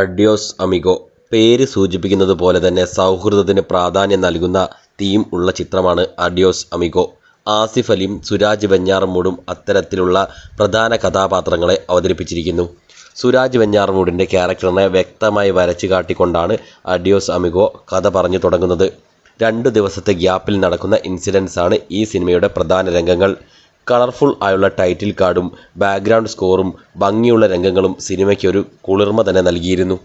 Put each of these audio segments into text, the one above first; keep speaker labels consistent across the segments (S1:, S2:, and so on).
S1: Adios amigo പേര് സൂചിപ്പിക്കുന്നത് പോലെ തന്നെ സൗഹൃദത്തിന് പ്രാധാന്യം നൽകുന്ന തീം ഉള്ള ചിത്രമാണ് അഡിയോസ് അമിഗോ. ആസിഫ് അലിയും സുരാജ് വെഞ്ഞാറമൂടും അത്തരത്തിലുള്ള പ്രധാന കഥാപാത്രങ്ങളെ അവതരിപ്പിച്ചിരിക്കുന്നു. സുരാജ് വെഞ്ഞാറമൂടിന്റെ ക്യാരക്ടറിനെ വ്യക്തമായി വരച്ചു കാട്ടിക്കൊണ്ടാണ് അഡിയോസ് അമിഗോ കഥ പറഞ്ഞു തുടങ്ങുന്നത്. രണ്ട് ദിവസത്തെ ഗ്യാപ്പിൽ നടക്കുന്ന ഇൻസിഡൻസ് ആണ് ഈ സിനിമയുടെ പ്രധാന രംഗങ്ങൾ. കളർഫുൾ ആയുള്ള ടൈറ്റിൽ കാർഡും ബാക്ക്ഗ്രൗണ്ട് സ്കോറും ഭംഗിയുള്ള രംഗങ്ങളും സിനിമയ്ക്ക് ഒരു കുളിർമ തന്നെ നൽകിയിരുന്നു.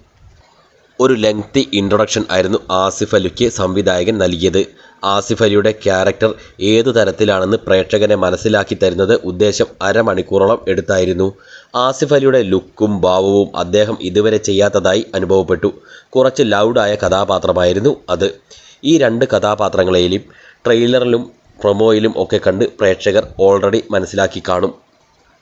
S1: ഒരു ലെങ്തി ഇൻട്രൊഡക്ഷൻ ആയിരുന്നു ആസിഫ് അലിക്ക് സംവിധായകൻ നൽകിയത്. ആസിഫ് അലിയുടെ ക്യാരക്ടർ ഏതു തരത്തിലാണെന്ന് പ്രേക്ഷകനെ മനസ്സിലാക്കി തരുന്നത് ഉദ്ദേശം അരമണിക്കൂറോളം എടുത്തായിരുന്നു. ആസിഫ് അലിയുടെ ലുക്കും ഭാവവും അദ്ദേഹം ഇതുവരെ ചെയ്യാത്തതായി അനുഭവപ്പെട്ടു. കുറച്ച് ലൗഡായ കഥാപാത്രമായിരുന്നു അത്. ഈ രണ്ട് കഥാപാത്രങ്ങളെയും ട്രെയിലറിലും പ്രൊമോയിലും ഒക്കെ കണ്ട് പ്രേക്ഷകർ ഓൾറെഡി മനസ്സിലാക്കി കാണും.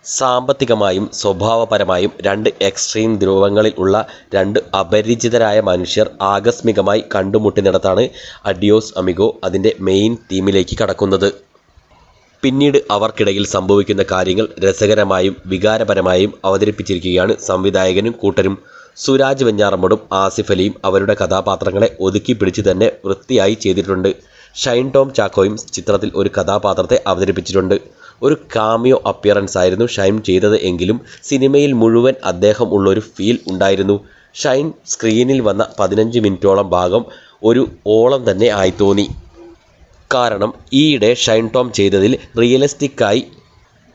S1: സാമ്പത്തികമായും സ്വഭാവപരമായും രണ്ട് എക്സ്ട്രീം ധ്രുവങ്ങളിൽ ഉള്ള രണ്ട് അപരിചിതരായ മനുഷ്യർ ആകസ്മികമായി കണ്ടുമുട്ടുന്നിടത്താണ് അഡിയോസ് അമിഗോ അതിന്റെ മെയിൻ തീമിലേക്ക് കടക്കുന്നത്. പിന്നീട് അവർക്കിടയിൽ സംഭവിക്കുന്ന കാര്യങ്ങൾ രസകരമായും വികാരപരമായും അവതരിപ്പിച്ചിരിക്കുകയാണ് സംവിധായകനും കൂട്ടരും. സുരാജ് വെഞ്ഞാറമ്മടും ആസിഫ് അലിയും അവരുടെ കഥാപാത്രങ്ങളെ ഒതുക്കി പിടിച്ച് തന്നെ വൃത്തിയായി ചെയ്തിട്ടുണ്ട്. ഷൈൻ ടോം ചാക്കോയും ചിത്രത്തിൽ ഒരു കഥാപാത്രത്തെ അവതരിപ്പിച്ചിട്ടുണ്ട്. ഒരു കാമിയോ അപ്പിയറൻസ് ആയിരുന്നു ഷൈൻ ചെയ്തത് എങ്കിലും സിനിമയിൽ മുഴുവൻ അദ്ദേഹം ഉള്ളൊരു ഫീൽ ഉണ്ടായിരുന്നു. ഷൈൻ സ്ക്രീനിൽ വന്ന പതിനഞ്ച് മിനിറ്റോളം ഭാഗം ഒരു ഓളം തന്നെ ആയി തോന്നി. കാരണം ഈയിടെ ഷൈൻ ടോം ചെയ്തതിൽ റിയലിസ്റ്റിക്കായി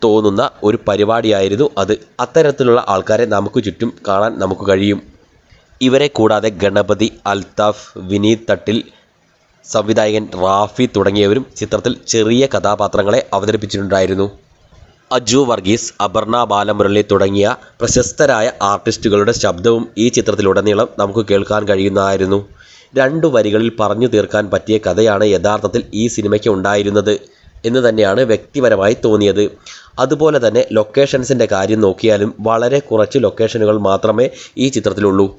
S1: തോന്നുന്ന ഒരു പരിപാടിയായിരുന്നു അത്. അത്തരത്തിലുള്ള ആൾക്കാരെ നമുക്ക് ചുറ്റും കാണാൻ നമുക്ക് കഴിയും. ഇവരെ കൂടാതെ ഗണപതി അൽതാഫ് വിനീത് തട്ടിൽ സംവിധായകൻ റാഫി തുടങ്ങിയവരും ചിത്രത്തിൽ ചെറിയ കഥാപാത്രങ്ങളെ അവതരിപ്പിച്ചിട്ടുണ്ടായിരുന്നു. അജു വർഗീസ് അപർണ ബാലമുരളി തുടങ്ങിയ പ്രശസ്തരായ ആർട്ടിസ്റ്റുകളുടെ ശബ്ദവും ഈ ചിത്രത്തിലുടനീളം നമുക്ക് കേൾക്കാൻ കഴിയുന്നതായിരുന്നു. രണ്ടു വരികളിൽ പറഞ്ഞു തീർക്കാൻ പറ്റിയ കഥയാണ് യഥാർത്ഥത്തിൽ ഈ സിനിമയ്ക്ക് ഉണ്ടായിരുന്നത് എന്ന് തന്നെയാണ് വ്യക്തിപരമായി തോന്നിയത്. അതുപോലെ തന്നെ ലൊക്കേഷൻസിന്റെ കാര്യം നോക്കിയാലും വളരെ കുറച്ച് ലൊക്കേഷനുകൾ മാത്രമേ ഈ ചിത്രത്തിലുള്ളൂ.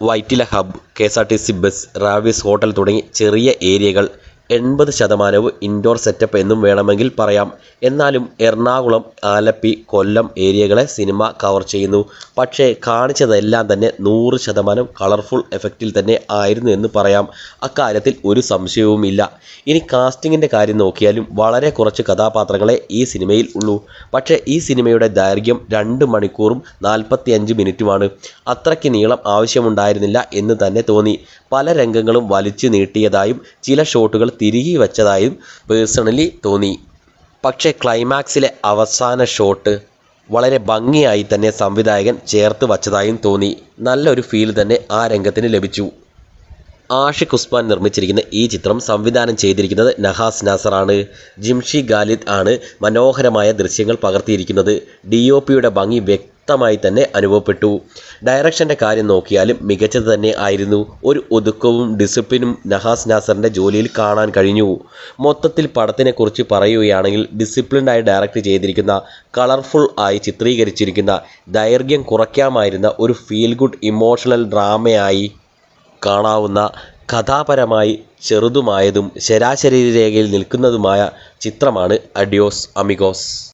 S1: Vyttila hub K S R T C bus Raviz hotel തുടങ്ങി ചെറിയ ഏരിയകൾ എൺപത് ശതമാനവും ഇൻഡോർ സെറ്റപ്പ് എന്നും വേണമെങ്കിൽ പറയാം. എന്നാലും എറണാകുളം ആലപ്പി കൊല്ലം ഏരിയകളെ സിനിമ കവർ ചെയ്യുന്നു. പക്ഷേ കാണിച്ചതെല്ലാം തന്നെ നൂറ് ശതമാനം കളർഫുൾ എഫക്റ്റിൽ തന്നെ ആയിരുന്നു എന്ന് പറയാം. അക്കാര്യത്തിൽ ഒരു സംശയവുമില്ല. ഇനി കാസ്റ്റിങ്ങിന്റെ കാര്യം നോക്കിയാലും വളരെ കുറച്ച് കഥാപാത്രങ്ങളെ ഈ സിനിമയിൽ ഉള്ളൂ. പക്ഷേ ഈ സിനിമയുടെ ദൈർഘ്യം രണ്ട് മണിക്കൂറും നാൽപ്പത്തിയഞ്ച് മിനിറ്റുമാണ്. അത്രയ്ക്ക് നീളം ആവശ്യമുണ്ടായിരുന്നില്ല എന്ന് തന്നെ തോന്നി. പല രംഗങ്ങളും വലിച്ചു നീട്ടിയതായും ചില ഷോട്ടുകൾ തിരികെ വച്ചതായും പേഴ്സണലി തോന്നി. പക്ഷേ ക്ലൈമാക്സിലെ അവസാന ഷോട്ട് വളരെ ഭംഗിയായി തന്നെ സംവിധായകൻ ചേർത്ത് വച്ചതായും തോന്നി. നല്ലൊരു ഫീൽ തന്നെ ആ രംഗത്തിന് ലഭിച്ചു. ആഷിഖ് ഉസ്മാൻ നിർമ്മിച്ചിരിക്കുന്ന ഈ ചിത്രം സംവിധാനം ചെയ്തിരിക്കുന്നത് നഹാസ് നാസറാണ് ജിംഷി ഗാലിദ് ആണ് മനോഹരമായ ദൃശ്യങ്ങൾ പകർത്തിയിരിക്കുന്നത്. ഡി ഒ പിയുടെ ഭംഗി വ്യക്തമായി തന്നെ അനുഭവപ്പെട്ടു. ഡയറക്ഷന്റെ കാര്യം നോക്കിയാലും മികച്ചത് തന്നെ ആയിരുന്നു. ഒരു ഒതുക്കവും ഡിസിപ്ലിനും നഹാസ് നാസറിന്റെ ജോലിയിൽ കാണാൻ കഴിഞ്ഞു. മൊത്തത്തിൽ പടത്തിനെക്കുറിച്ച് പറയുകയാണെങ്കിൽ ഡിസിപ്ലിൻഡായി ഡയറക്റ്റ് ചെയ്തിരിക്കുന്ന കളർഫുൾ ആയി ചിത്രീകരിച്ചിരിക്കുന്ന ദൈർഘ്യം കുറയ്ക്കാമായിരുന്ന ഒരു ഫീൽ ഗുഡ് ഇമോഷണൽ ഡ്രാമയായി കാണാവുന്ന കഥാപരമായി ചെറുതുമായതും ശരാശരി രേഖയിൽ നിൽക്കുന്നതുമായ ചിത്രമാണ് അഡിയോസ് അമിഗോസ്.